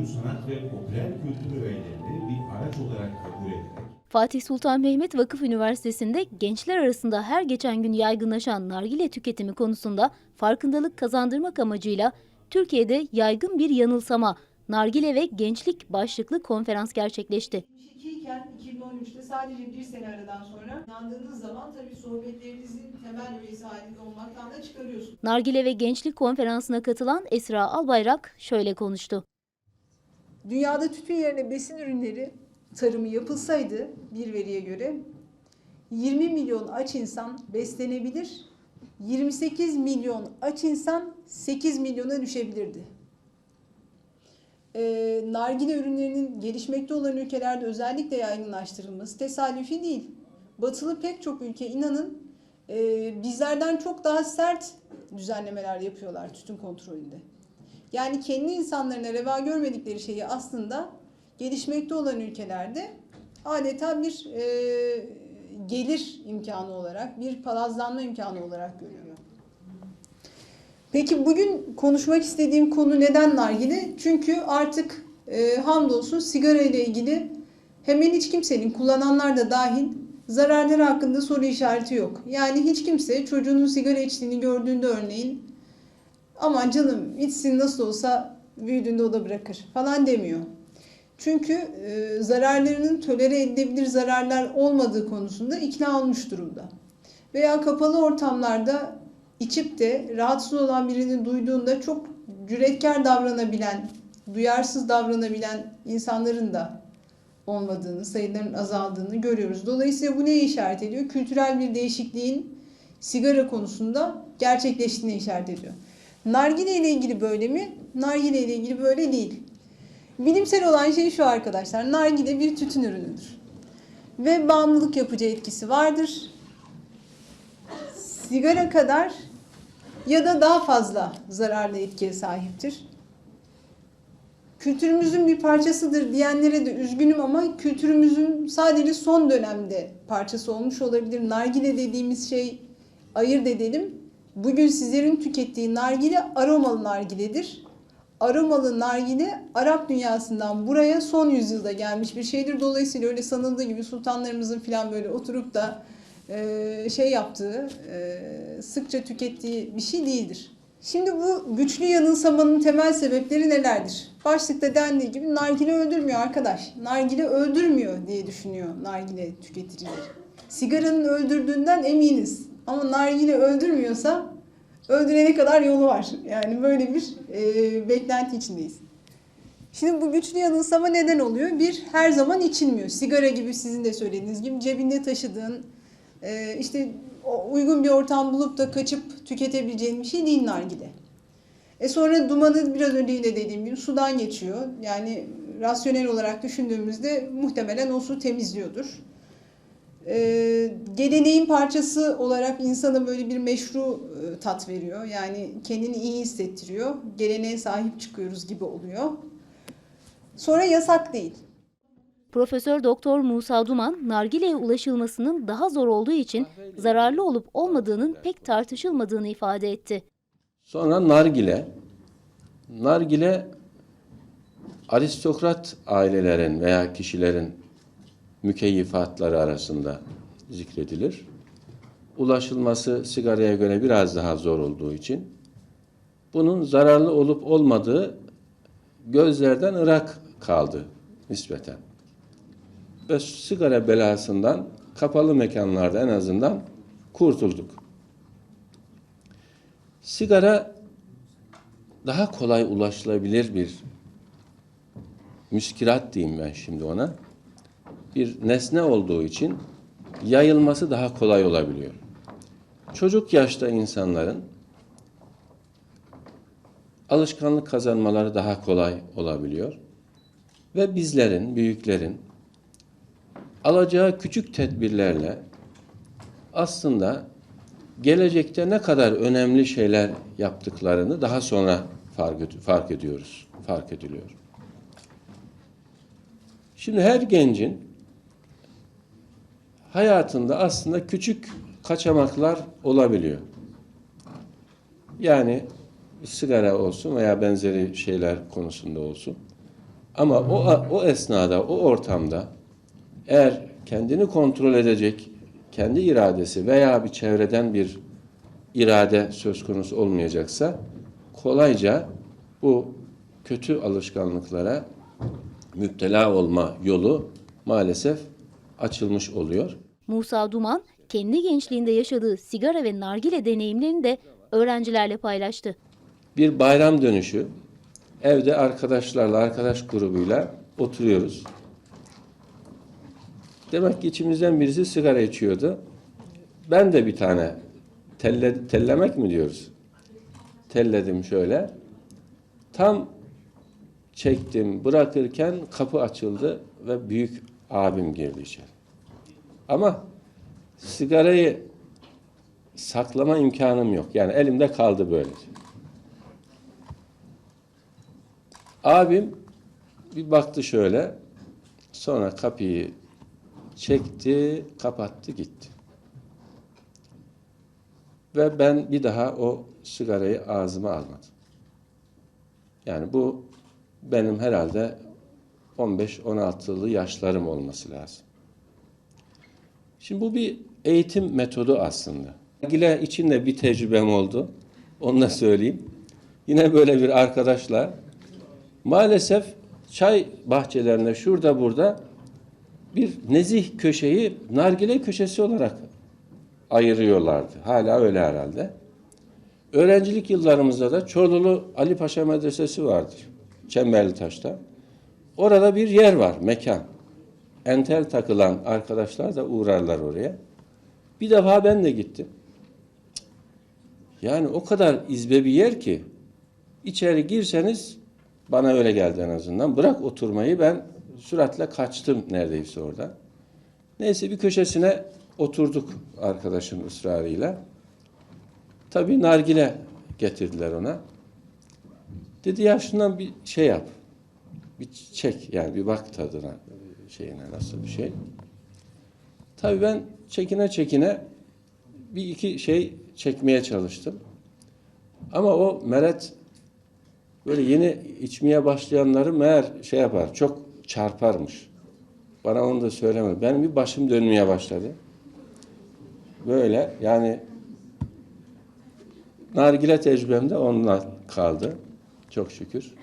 oyun, sanat ve popüler kültür öğelerini bir araç olarak kabul ederek Fatih Sultan Mehmet Vakıf Üniversitesi'nde gençler arasında her geçen gün yaygınlaşan nargile tüketimi konusunda farkındalık kazandırmak amacıyla Türkiye'de yaygın bir yanılsama, nargile ve gençlik başlıklı konferans gerçekleşti. 2002 iken 2013'te sadece bir sene aradan sonra inandığınız zaman tabii sohbetlerinizin temel üyesi halinde olmaktan da çıkarıyorsunuz. Nargile ve Gençlik Konferansı'na katılan Esra Albayrak şöyle konuştu. Dünyada tütün yerine besin ürünleri tarımı yapılsaydı bir veriye göre 20 milyon aç insan beslenebilir, 28 milyon aç insan 8 milyona düşebilirdi. Ee, nargile ürünlerinin gelişmekte olan ülkelerde özellikle yaygınlaştırılması tesadüfi değil. Batılı pek çok ülke inanın e, bizlerden çok daha sert düzenlemeler yapıyorlar tütün kontrolünde. Yani kendi insanlarına reva görmedikleri şeyi aslında gelişmekte olan ülkelerde adeta bir e, gelir imkanı olarak, bir palazlanma imkanı olarak görüyor. Peki bugün konuşmak istediğim konu neden nargile? Çünkü artık e, hamdolsun sigara ile ilgili hemen hiç kimsenin, kullananlar da dahil zararları hakkında soru işareti yok. Yani hiç kimse çocuğunun sigara içtiğini gördüğünde örneğin aman canım içsin nasıl olsa büyüdüğünde o da bırakır falan demiyor. Çünkü e, zararlarının tolere edilebilir zararlar olmadığı konusunda ikna olmuş durumda. Veya kapalı ortamlarda içip de rahatsız olan birini duyduğunda çok cüretkar davranabilen, duyarsız davranabilen insanların da olmadığını, sayıların azaldığını görüyoruz. Dolayısıyla bu neye işaret ediyor? Kültürel bir değişikliğin sigara konusunda gerçekleştiğine işaret ediyor. Nargile ile ilgili böyle mi? Nargile ile ilgili böyle değil. Bilimsel olan şey şu arkadaşlar. Nargile bir tütün ürünüdür. Ve bağımlılık yapıcı etkisi vardır. Sigara kadar ya da daha fazla zararlı etkiye sahiptir. Kültürümüzün bir parçasıdır diyenlere de üzgünüm ama kültürümüzün sadece son dönemde parçası olmuş olabilir. Nargile dediğimiz şey ayırt edelim. Bugün sizlerin tükettiği nargile aromalı nargiledir. Aromalı nargile Arap dünyasından buraya son yüzyılda gelmiş bir şeydir. Dolayısıyla öyle sanıldığı gibi sultanlarımızın falan böyle oturup da e, şey yaptığı, e, sıkça tükettiği bir şey değildir. Şimdi bu güçlü yanılsamanın temel sebepleri nelerdir? Başlıkta dendiği gibi nargile öldürmüyor arkadaş. Nargile öldürmüyor diye düşünüyor nargile tüketicileri. Sigaranın öldürdüğünden eminiz. Ama nargile öldürmüyorsa öldürene kadar yolu var. Yani böyle bir e, beklenti içindeyiz. Şimdi bu güçlü yanılsama neden oluyor? Bir, her zaman içilmiyor. Sigara gibi sizin de söylediğiniz gibi cebinde taşıdığın, e, işte uygun bir ortam bulup da kaçıp tüketebileceğin bir şey değil nargile. E sonra dumanı biraz önce yine dediğim gibi sudan geçiyor. Yani rasyonel olarak düşündüğümüzde muhtemelen o su temizliyordur. Ee, geleneğin parçası olarak insana böyle bir meşru e, tat veriyor. Yani kendini iyi hissettiriyor. Geleneğe sahip çıkıyoruz gibi oluyor. Sonra yasak değil. Profesör Doktor Musa Duman, nargileye ulaşılmasının daha zor olduğu için zararlı olup olmadığının pek tartışılmadığını ifade etti. Sonra nargile. Nargile aristokrat ailelerin veya kişilerin mükeyyifatları arasında zikredilir. Ulaşılması sigaraya göre biraz daha zor olduğu için bunun zararlı olup olmadığı gözlerden ırak kaldı nispeten. Ve sigara belasından kapalı mekanlarda en azından kurtulduk. Sigara daha kolay ulaşılabilir bir müskirat diyeyim ben şimdi ona. Bir nesne olduğu için yayılması daha kolay olabiliyor. Çocuk yaşta insanların alışkanlık kazanmaları daha kolay olabiliyor. Ve bizlerin, büyüklerin alacağı küçük tedbirlerle aslında gelecekte ne kadar önemli şeyler yaptıklarını daha sonra fark, fark ediyoruz, fark ediliyor. Şimdi her gencin hayatında aslında küçük kaçamaklar olabiliyor. Yani sigara olsun veya benzeri şeyler konusunda olsun. Ama o, o esnada, o ortamda eğer kendini kontrol edecek kendi iradesi veya bir çevreden bir irade söz konusu olmayacaksa kolayca bu kötü alışkanlıklara müptela olma yolu maalesef açılmış oluyor. Musa Duman, kendi gençliğinde yaşadığı sigara ve nargile deneyimlerini de öğrencilerle paylaştı. Bir bayram dönüşü evde arkadaşlarla, arkadaş grubuyla oturuyoruz. Demek ki içimizden birisi sigara içiyordu. Ben de bir tane telle, tellemek mi diyoruz? Telledim şöyle. Tam çektim, bırakırken kapı açıldı ve büyük abim girdi içeri. Ama sigarayı saklama imkanım yok. Yani elimde kaldı böylece. Abim bir baktı şöyle. Sonra kapıyı çekti, kapattı, gitti. Ve ben bir daha o sigarayı ağzıma almadım. Yani bu benim herhalde 15-16'lı yaşlarım olması lazım. Şimdi bu bir eğitim metodu aslında. Nargile için de bir tecrübem oldu. Onu da söyleyeyim. Yine böyle bir arkadaşla maalesef çay bahçelerinde şurada burada bir nezih köşeyi nargile köşesi olarak ayırıyorlardı. Hala öyle herhalde. Öğrencilik yıllarımızda da Çorlulu Ali Paşa Medresesi vardır. Çemberli Taş'ta. Orada bir yer var, mekan. Entel takılan arkadaşlar da uğrarlar oraya. Bir defa ben de gittim. Yani o kadar izbe bir yer ki içeri girseniz bana öyle geldi en azından. Bırak oturmayı ben süratle kaçtım neredeyse orada. Neyse bir köşesine oturduk arkadaşın ısrarıyla. Tabii nargile getirdiler ona. Dedi ya şundan bir şey yap. Bir çek yani bir bak tadına şeyine nasıl bir şey. Tabii ben çekine çekine bir iki şey çekmeye çalıştım. Ama o meret böyle yeni içmeye başlayanları meğer şey yapar, çok çarparmış. Bana onu da söylemedi. Benim bir başım dönmeye başladı. Böyle yani nargile tecrübem de onunla kaldı. Çok şükür.